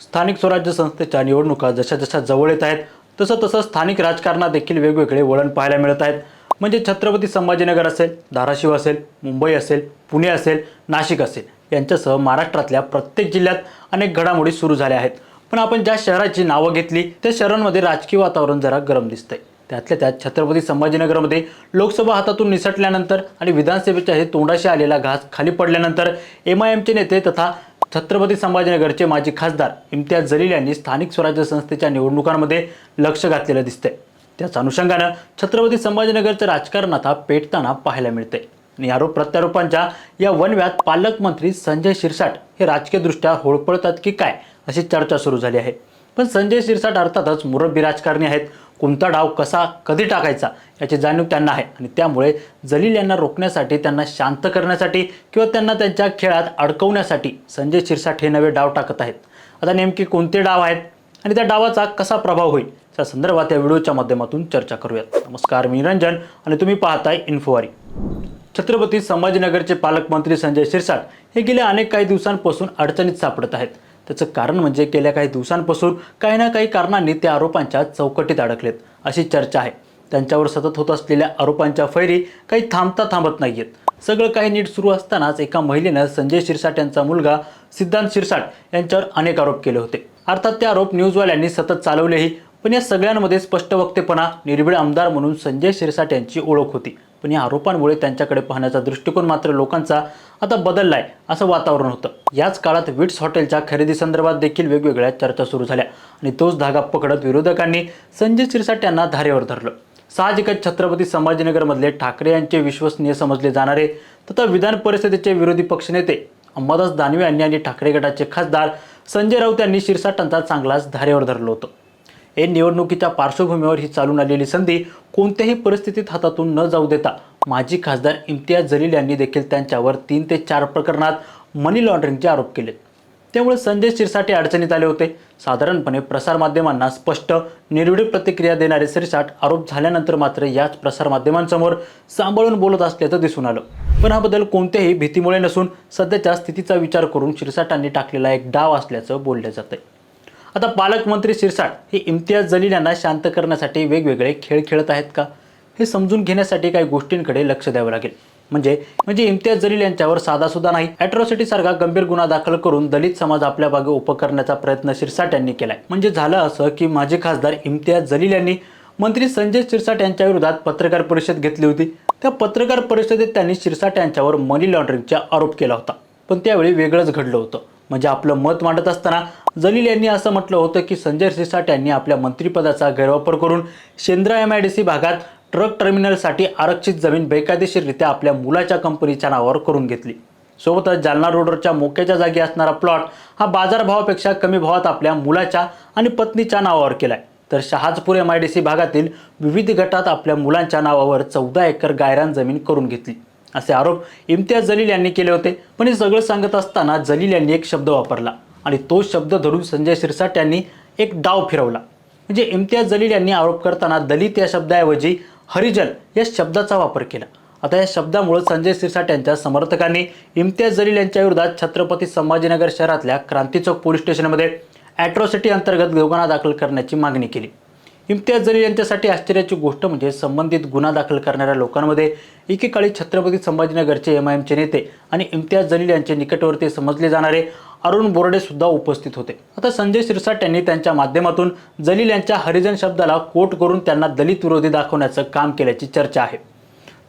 स्थानिक स्वराज्य संस्थेच्या निवडणुका जशा जशा जवळ येत आहेत तसं तसं स्थानिक राजकारणात देखील वेगवेगळे वळण पाहायला मिळत आहेत. म्हणजे छत्रपती संभाजीनगर असेल धाराशिव असेल मुंबई असेल पुणे असेल नाशिक असेल यांच्यासह महाराष्ट्रातल्या प्रत्येक जिल्ह्यात अनेक घडामोडी सुरू झाल्या आहेत. पण आपण ज्या शहराची नावं घेतली त्या शहरांमध्ये राजकीय वातावरण जरा गरम दिसतंय. त्यातल्या त्यात छत्रपती संभाजीनगरमध्ये लोकसभा हातातून निसटल्यानंतर आणि विधानसभेच्या हे तोंडाशी आलेला घास खाली पडल्यानंतर एम आय एमचे नेते तथा छत्रपती संभाजीनगरचे माजी खासदार इम्तियाज जलील यांनी स्थानिक स्वराज्य संस्थेच्या निवडणुकांमध्ये लक्ष घातलेलं दिसतंय. त्याच अनुषंगानं छत्रपती संभाजीनगरचं राजकारण आता पेटताना पाहायला मिळते आणि आरोप प्रत्यारोपांच्या या वनव्यात पालकमंत्री संजय शिरसाट हे राजकीयदृष्ट्या होळपळतात की काय अशी चर्चा सुरू झाली आहे. पण संजय शिरसाट अर्थातच मुरब्बी राजकारणी आहेत. कोणता डाव कसा कधी टाकायचा याची जाणीव त्यांना आहे. आणि त्यामुळे जलील यांना रोखण्यासाठी त्यांना शांत करण्यासाठी किंवा त्यांना त्यांच्या खेळात अडकवण्यासाठी संजय शिरसाट हे नवे डाव टाकत आहेत. आता नेमके कोणते डाव आहेत आणि त्या डावाचा कसा प्रभाव होईल त्या संदर्भात या व्हिडिओच्या माध्यमातून चर्चा करूयात. नमस्कार मी रंजन आणि तुम्ही पाहताय इन्फोवारी छत्रपती संभाजीनगरचे पालकमंत्री संजय शिरसाट हे गेल्या अनेक काही दिवसांपासून अडचणीत सापडत आहेत. त्याचं कारण म्हणजे गेल्या काही दिवसांपासून काही ना काही कारणांनी त्या आरोपांच्या चौकटीत अडकलेत अशी चर्चा आहे. त्यांच्यावर सतत होत असलेल्या आरोपांच्या फैरी काही थांबता थांबत नाहीयेत. सगळं काही नीट सुरू असतानाच एका महिलेनं संजय शिरसाट यांचा मुलगा सिद्धांत शिरसाट यांच्यावर अनेक आरोप केले होते. अर्थात ते आरोप न्यूजवाल्यांनी सतत चालवलेही पण या सगळ्यांमध्ये स्पष्ट वक्तेपणा निर्भीड आमदार म्हणून संजय शिरसाट यांची ओळख होती. पण या आरोपांमुळे त्यांच्याकडे पाहण्याचा दृष्टिकोन मात्र लोकांचा आता बदलला आहे असं वातावरण होतं. याच काळात विट्स हॉटेलच्या खरेदी संदर्भात देखील वेगवेगळ्या चर्चा सुरू झाल्या आणि तोच धागा पकडत विरोधकांनी संजय शिरसाट यांना धारेवर धरलं. साहजिकच छत्रपती संभाजीनगरमधले ठाकरे यांचे विश्वसनीय समजले जाणारे तथा विधान परिषदेचे विरोधी पक्षनेते अंबादास दानवे यांनी आणि ठाकरे गटाचे खासदार संजय राऊत यांनी शिरसाटांचा चांगलाच धारेवर धरलं होतं. हे निवडणुकीच्या पार्श्वभूमीवर ही चालून आलेली संधी कोणत्याही परिस्थितीत हातातून न जाऊ देता माजी खासदार इम्तियाज जलील यांनी देखील त्यांच्यावर तीन ते चार प्रकरणात मनी लॉन्ड्रिंगचे आरोप केलेत त्यामुळे संजय शिरसाटे अडचणीत आले होते. साधारणपणे प्रसारमाध्यमांना स्पष्ट निर्विडी प्रतिक्रिया देणारे शिरसाट आरोप झाल्यानंतर मात्र याच प्रसारमाध्यमांसमोर सांभाळून बोलत असल्याचं दिसून आलं. पण हा बदल कोणत्याही भीतीमुळे नसून सध्याच्या स्थितीचा विचार करून शिरसाटांनी टाकलेला एक डाव असल्याचं बोललं जातंय. आता पालकमंत्री शिरसाट हे इम्तियाज जलील यांना शांत करण्यासाठी वेगवेगळे खेळ खेळत आहेत का? हे समजून घेण्यासाठी काही गोष्टींकडे लक्ष द्यावं लागेल. म्हणजे म्हणजे इम्तियाज जलील यांच्यावर साधासुद्धा नाही. अॅट्रॉसिटी सारखा गंभीर गुन्हा दाखल करून दलित समाज आपल्या बागे उपकरण्याचा प्रयत्न शिरसाट यांनी केलाय. म्हणजे झालं असं की माजी खासदार इम्तियाज जलील यांनी मंत्री संजय शिरसाट यांच्या विरोधात पत्रकार परिषद घेतली होती. त्या पत्रकार परिषदेत त्यांनी शिरसाट यांच्यावर मनी लॉन्ड्रिंगचा आरोप केला होता. पण त्यावेळी वेगळंच घडलं होतं. म्हणजे आपलं मत मांडत असताना जलील यांनी असं म्हटलं होतं की संजय सिरसाट यांनी आपल्या मंत्रिपदाचा गैरवापर करून Shendra M I D C भागात ट्रक टर्मिनलसाठी आरक्षित जमीन बेकायदेशीररित्या आपल्या मुलाच्या कंपनीच्या नावावर करून घेतली. सोबतच जालना रोडवरच्या मोक्याच्या जागी असणारा प्लॉट हा बाजारभावापेक्षा कमी भावात आपल्या मुलाच्या आणि पत्नीच्या नावावर केलाय. तर Shahajpur M I D C भागातील विविध गटात आपल्या मुलांच्या नावावर चौदा एकर गायरान जमीन करून घेतली. असे आरोप इम्तियाज जलील यांनी केले होते. पण हे सगळं सांगत असताना जलील यांनी एक शब्द वापरला. आणि तो शब्द धरून संजय शिरसाट यांनी एक डाव फिरवला. म्हणजे इम्तियाज जलील यांनी आरोप करताना दलित या शब्दाऐवजी हरिजन या शब्दाचा वापर केला. आता या शब्दामुळे संजय सिरसाट यांच्या समर्थकांनी इम्तियाज जलील यांच्या विरोधात छत्रपती संभाजीनगर शहरातल्या क्रांती चौक पोलीस स्टेशनमध्ये ॲट्रॉसिटी अंतर्गत गुन्हा दाखल करण्याची मागणी केली. इम्तियाज जलील यांच्यासाठी आश्चर्याची गोष्ट म्हणजे संबंधित गुन्हा दाखल करणाऱ्या लोकांमध्ये एकेकाळी छत्रपती संभाजीनगरचे एम आय एमचे नेते आणि इम्तियाज जलील यांचे निकटवर्ती समजले जाणारे अरुण बोर्डेसुद्धा उपस्थित होते. आता संजय शिरसाट यांनी त्यांच्या माध्यमातून जलील यांच्या हरिजन शब्दाला कोट करून त्यांना दलित विरोधी दाखवण्याचं काम केल्याची चर्चा आहे.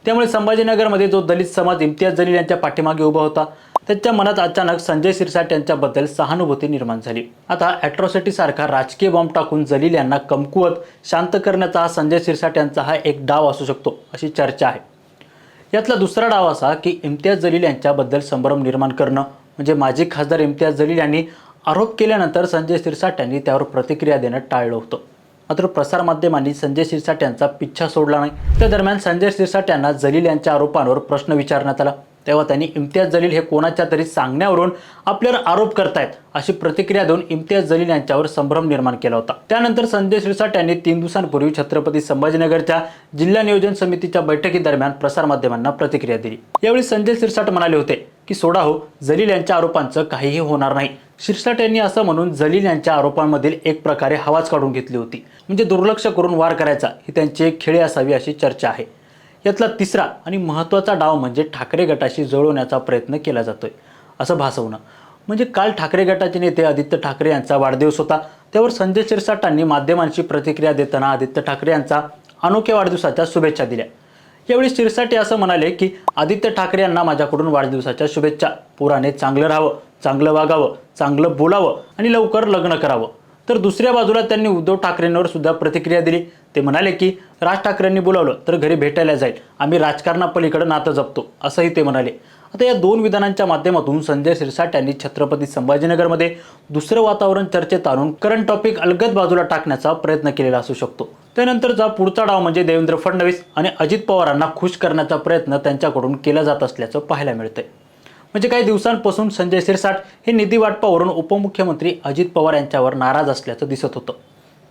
त्यामुळे संभाजीनगरमध्ये जो दलित समाज इम्तियाज जलील यांच्या पाठीमागे उभा होता त्यांच्या मनात अचानक संजय सिरसाट यांच्याबद्दल सहानुभूती निर्माण झाली. आता ॲट्रॉसिटीसारखा राजकीय बॉम्ब टाकून जलील यांना कमकुवत शांत करण्याचा हा संजय सिरसाट यांचा हा एक डाव असू शकतो अशी चर्चा आहे. यातला दुसरा डाव असा की इम्तियाज जलील यांच्याबद्दल संभ्रम निर्माण करणं म्हणजे माजी खासदार इम्तियाज जलील यांनी आरोप केल्यानंतर संजय शिरसाट यांनी त्यावर प्रतिक्रिया देणं टाळलं होतं. मात्र प्रसारमाध्यमांनी संजय शिरसाट यांचा पिच्छा सोडला नाही. त्या दरम्यान संजय शिरसाट यांना जलील यांच्या आरोपांवर प्रश्न विचारण्यात आला. तेव्हा त्यांनी इम्तियाज जलील हे कोणाच्या तरी सांगण्यावरून आपल्यावर आरोप करतायत अशी प्रतिक्रिया देऊन इम्तियाज जलील यांच्यावर संभ्रम निर्माण केला होता. त्यानंतर संजय शिरसाट यांनी तीन दिवसांपूर्वी छत्रपती संभाजीनगरच्या जिल्हा नियोजन समितीच्या बैठकीदरम्यान प्रसारमाध्यमांना प्रतिक्रिया दिली. यावेळी संजय शिरसाट म्हणाले होते की सोडा हो जलील यांच्या आरोपांचं काहीही होणार नाही. शिरसाट यांनी असं म्हणून जलील यांच्या आरोपांमधील एक प्रकारे हवाच काढून घेतली होती. म्हणजे दुर्लक्ष करून वार करायचा ही त्यांची एक खेळी असावी अशी चर्चा आहे. यातला तिसरा आणि महत्त्वाचा डाव म्हणजे ठाकरे गटाशी जुळवण्याचा प्रयत्न केला जातोय असं भासवणं. म्हणजे काल ठाकरे गटाचे नेते आदित्य ठाकरे यांचा वाढदिवस होता. त्यावर संजय शिरसाटांनी माध्यमांशी प्रतिक्रिया देताना आदित्य ठाकरे यांचा अनोख्या वाढदिवसाच्या शुभेच्छा दिल्या. यावेळी शिरसाटे असं म्हणाले की आदित्य ठाकरे यांना माझ्याकडून वाढदिवसाच्या शुभेच्छा. पुराने चांगलं राहावं चांगलं वागावं चांगलं बोलावं आणि लवकर लग्न करावं. तर दुसऱ्या बाजूला त्यांनी उद्धव ठाकरेंवर सुद्धा प्रतिक्रिया दिली. ते म्हणाले की राज ठाकरेंनी बोलावलं तर घरी भेटायला जाईल. आम्ही राजकारणापलीकडे नातं जपतो असंही ते म्हणाले. आता या दोन विधानांच्या माध्यमातून संजय शिरसाट यांनी छत्रपती संभाजीनगरमध्ये दुसरं वातावरण चर्चेत आणून करंट टॉपिक अलगद बाजूला टाकण्याचा प्रयत्न केलेला असू शकतो. त्यानंतरचा पुढचा डाव म्हणजे देवेंद्र फडणवीस आणि अजित पवारांना खुश करण्याचा प्रयत्न त्यांच्याकडून केला जात असल्याचं पाहायला मिळतंय. म्हणजे काही दिवसांपासून संजय सिरसाट हे निधी वाटपावरून उपमुख्यमंत्री अजित पवार यांच्यावर नाराज असल्याचं दिसत होतं.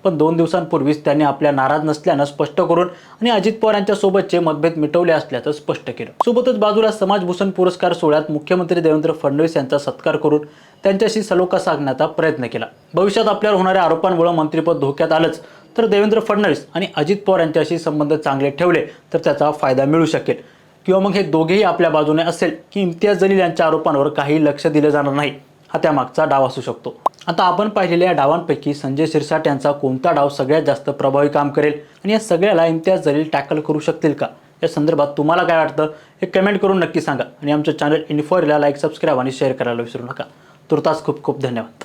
पण दोन दिवसांपूर्वीच त्यांनी आपल्या नाराज नसल्यानं स्पष्ट करून आणि अजित पवार यांच्या सोबतचे मतभेद मिटवले असल्याचं स्पष्ट केलं. सोबतच बाजूला समाजभूषण पुरस्कार सोहळ्यात मुख्यमंत्री देवेंद्र फडणवीस यांचा सत्कार करून त्यांच्याशी सलोखा साधण्याचा प्रयत्न केला. भविष्यात आपल्यावर होणाऱ्या आरोपांमुळे मंत्रिपद धोक्यात आलंच तर देवेंद्र फडणवीस आणि अजित पवार यांच्याशी संबंध चांगले ठेवले तर त्याचा फायदा मिळू शकेल. किंवा मग हे दोघेही आपल्या बाजूने असेल की इम्तियाज जलील यांच्या आरोपांवर काही लक्ष दिलं जाणार नाही हा त्यामागचा डाव असू शकतो. आता आपण पाहिलेल्या डावांपैकी संजय शिरसाट यांचा कोणता डाव सगळ्यात जास्त प्रभावी काम करेल आणि या सगळ्याला इम्तियाज जलील टॅकल करू शकतील का? या संदर्भात तुम्हाला काय वाटतं? हे कमेंट करून नक्की सांगा आणि आमचं चॅनल इन्फॉरीला लाईक सबस्क्राईब आणि शेअर करायला विसरू नका. तुर्तास खूप खूप धन्यवाद.